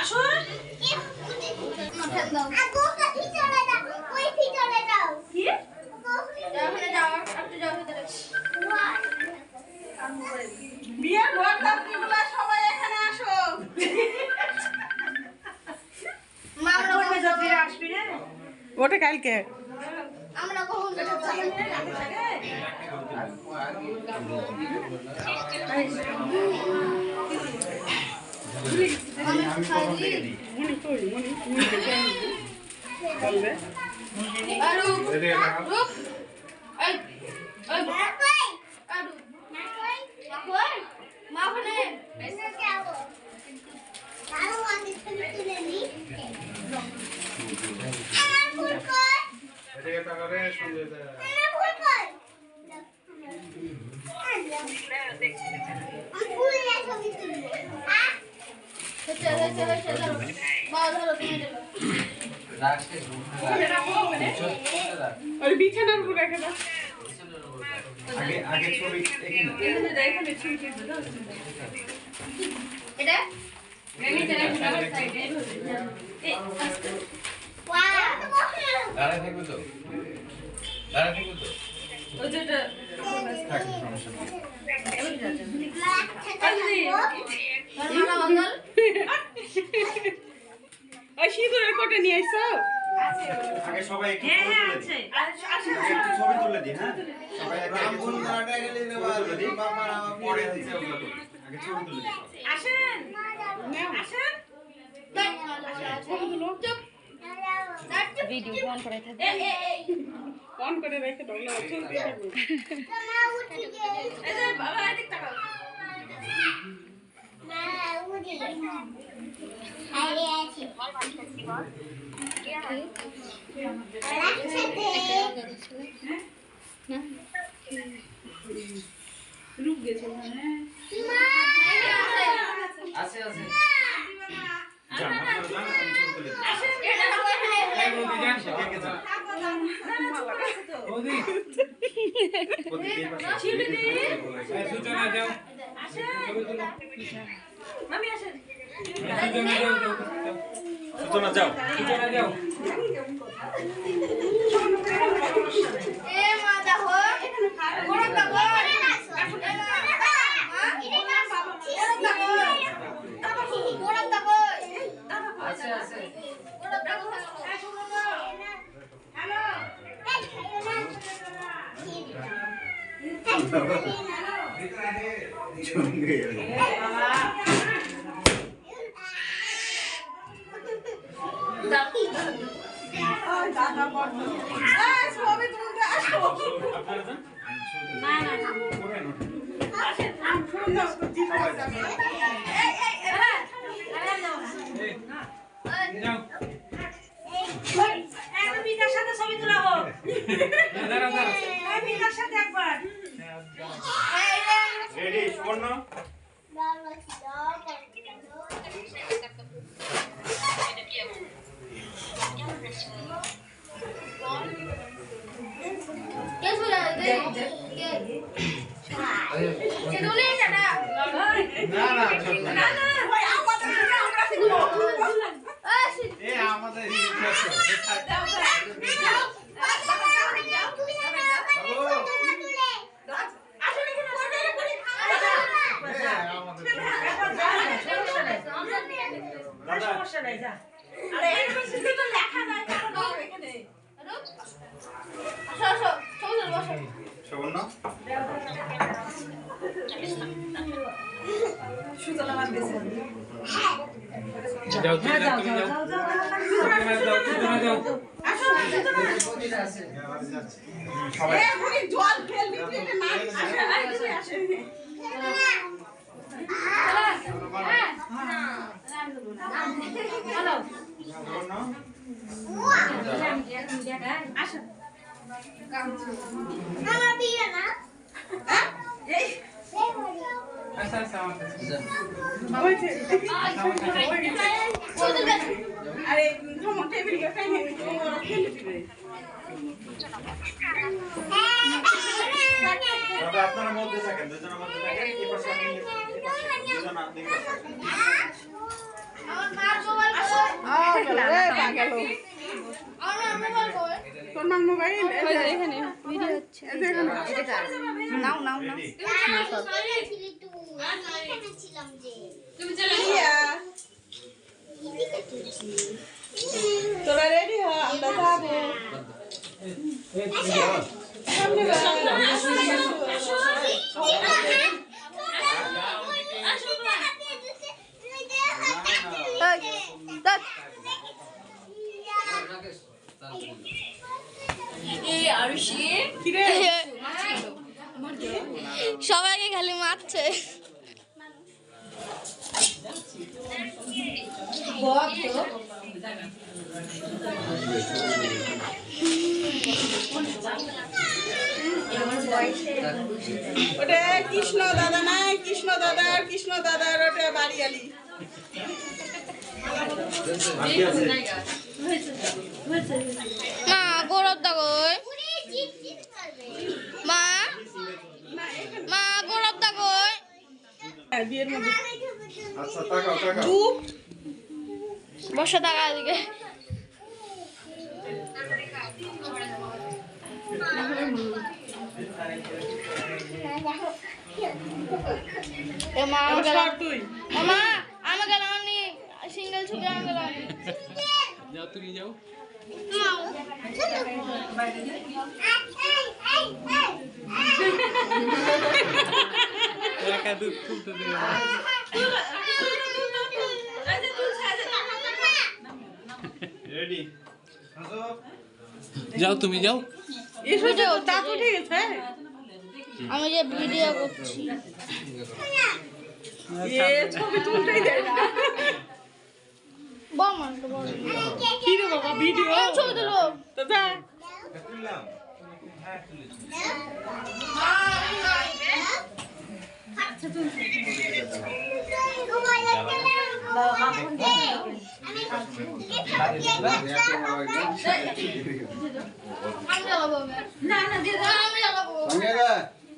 আসো। কি? বিয়ের ঘর দাত্রীগুলা সবাই এখানে আসো। আসবি রে? ওটা কালকে। আমরা কখন মনে করি মনে মনে দেখে বলবে মা ওখানে এদিকে তাকালে সঞ্জয় দা মা ধরো তুমি ধরো ওই বিছানার উপর রেখে দাও আগে আগে ছবি এটা দাঁড়ায় থাকবে তো দাঁড়ায় থাকবে তো ওই যে এটা থাক সমস্যা কোটে নিয়ে এসো আগে সবাই একটু হ্যাঁ ছবি তুলে আছে। দিই। আসো একটু ছবি তুলে দিই হ্যাঁ? সবাই আগে পরে ছবি তুলে দিই আসেন। আসেন। ভিডিও অন করে অন করে রেখে এই যে বাবা এদিক তাকাও। রূপ গেছে আছে আছে সূচনা যাও। যাও। যাও, যাও। সূচনা যাও সূচনা যাও এ মা দেখো বড় দেখো বড় দেখো আছে আছে বড় দেখো সঙ্গে এই ছবি তুলতে আসো আপনারা যান না না না ওঠেন, ওঠেন। আসেন সুন্দর জিত যাবে এই এই এই এই যাও একটা বিকার সাথে ছবি তোলা হোক দাঁড়াও দাঁড়াও এই বিকার সাথে একবার রেডি সুবর্ণ? আমাদের সাথে আমরা শিখব আ সে এ আমাদের ইতিহাস দাও দাও আসলে কি না করে করে দাদা সমস্যা নাই যা। আরে এরকম শুধু তো লেখা নাই তারপর এখানে। আসো আসো চলো বসো। সুবর্ণ সুতলা বাদ দিয়েছে যাও তুমি যাও। যাও যাও যাও আসো সবাই জল ফেল দিতে না আসে আসে আমার বিয়ে না আচ্ছা আচ্ছা আমার কাছে যাও কাছে আরে তোমার টেবিল কে খাই তোমার খেলে দিবে দাদা আপনারা মধ্যে থাকেন দুজনের মধ্যে থাকেন এই পাশে আপনি দুজন আপনি এই পাশে আমার মা গেল রে পা গেল আমার মোবাইল কই তোর মার মোবাইল এখানে। ভিডিও হচ্ছে। নাও নাও নাও। ছিলাম যে তোরা রেডি হ? আমরা যাব। সামনে কিরে সবাইকে খালি মারছে। ওটা কৃষ্ণ দাদা নাই কৃষ্ণ দাদার কৃষ্ণ দাদার ওটা বাড়ি আলি মা গৌরব দা কই মা মা গৌরব দা কই বিয়ের মধ্যে আচ্ছা তাকাও তাকাও বসে এদিকে আমাকে আমাকে সিঙ্গেল ছবি আমাকে লাউনি যাও তুমি যাও। যাও তুমি যাও। এসো তো তাপ উঠে গেছে আমি যে ভিডিও করছি। ছবি তুলতেই দেয় না। বল মানুষ বল কি রে বাবা ভিডিও। দিদা আমি জ্বালাবো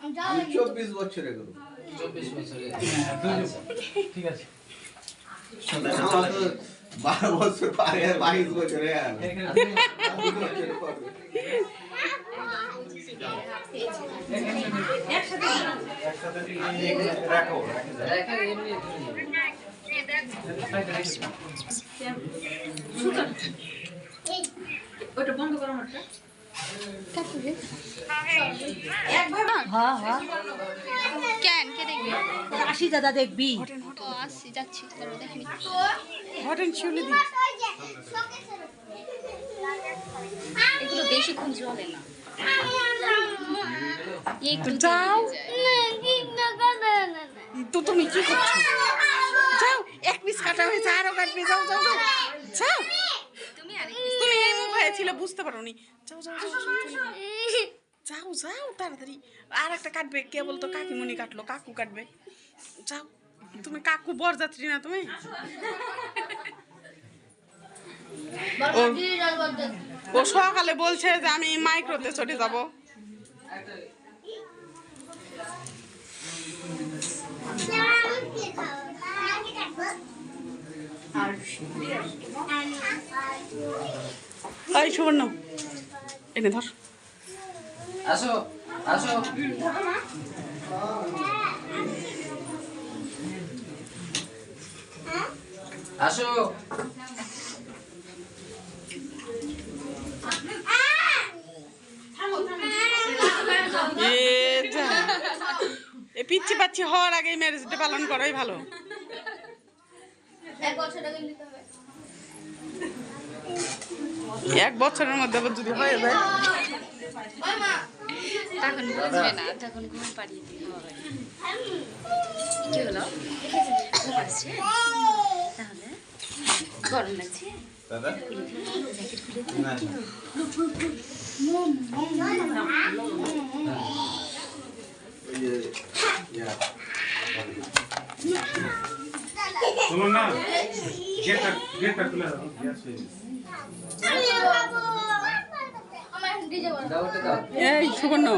আমি জ্বালাবো চব্বিশ বছরে। ঠিক আছে। বারো বছর পারে বাইশ বছরে ওটা বন্ধ করো রাখো কেন কে দেখবি? আসি দাদা দেখবি আসছি যাচ্ছি দেখিনি। হটেন শিউলি দি। এগুলো বেশিক্ষণ চলে না। একটু যাও। তো তুমি কি করছ? যাও এক পিস কাটা হয়েছে আরও কাটবে যাও যাও যাও। যাও। তুমি আরে তুমি এই মুখ হয়েছিল বুঝতে পারোনি। যাও যাও যাও যাও, যাও। তাড়াতাড়ি। আর একটা কাটবে কে বলতো কাকিমণি কাটলো কাকু কাটবে। যাও তুমি কাকু বরযাত্রী না তুমি? ও সকালে বলছে যে আমি মাইক্রোতে চলে যাব। সুবর্ণ। এনে ধর। আসো আসো। আসো। এ পিচ্ছি পাচ্ছি হওয়ার আগেই ম্যারেজটা পালন করাই ভালো। এক বছর আগে নিতে হবে। এক বছরের মধ্যে আবার যদি হয়ে যায়। তখন বুঝবে না তখন ঘুম পাড়িয়ে দিতে হবে। কি হলো? ঘুম আসছে? তাহলে গরম লাগছে? দাদা? তোমার না। গেটটা গেটটা খুলে দাও গ্যাস হয়ে গেছে আমার ডিজে বলো দাও ওটা দাও এই সুবর্ণ।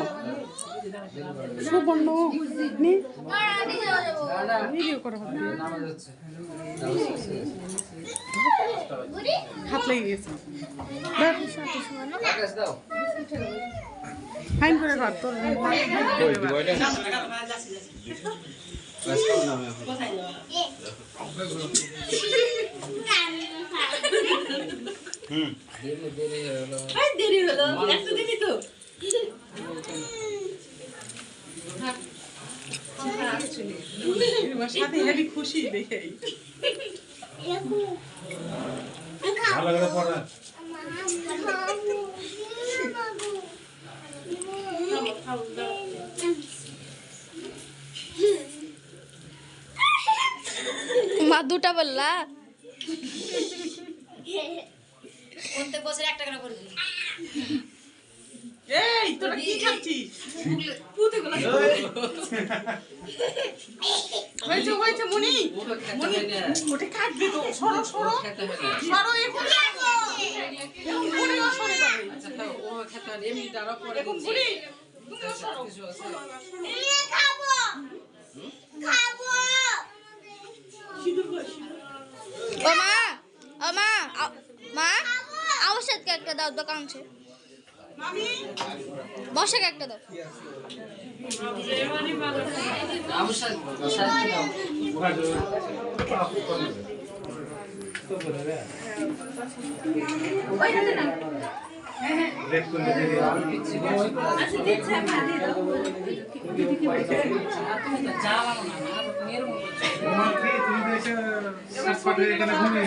সুবর্ণ। বুড়ি লেগে গেছে। ফাইন করে কর তোর দেরি হয়ে দেরি হলো একটু দিবি তো খুশি দেখে ভালো করে পড়া মা দুটা বললা? প্রত্যেক বছর একটা করে করবি এই তোরা কি খাচ্ছিস? হয়েছে হয়েছে মনি। ওটা খেতে মনি না ওটা কাটবে তো। সরো সরো। খেতে না সরো। এখন এখন সরে যাবে। ও খেতে এমনি তারা পরে এখন দিচ্ছি। বুড়ি খাব খাব ও মা ও মা মা। আওসাদকে একটা দাও দোকান আছে। মামি? বসাকে একটা দাও। হবে। দিচ্ছি ঘুমিয়ে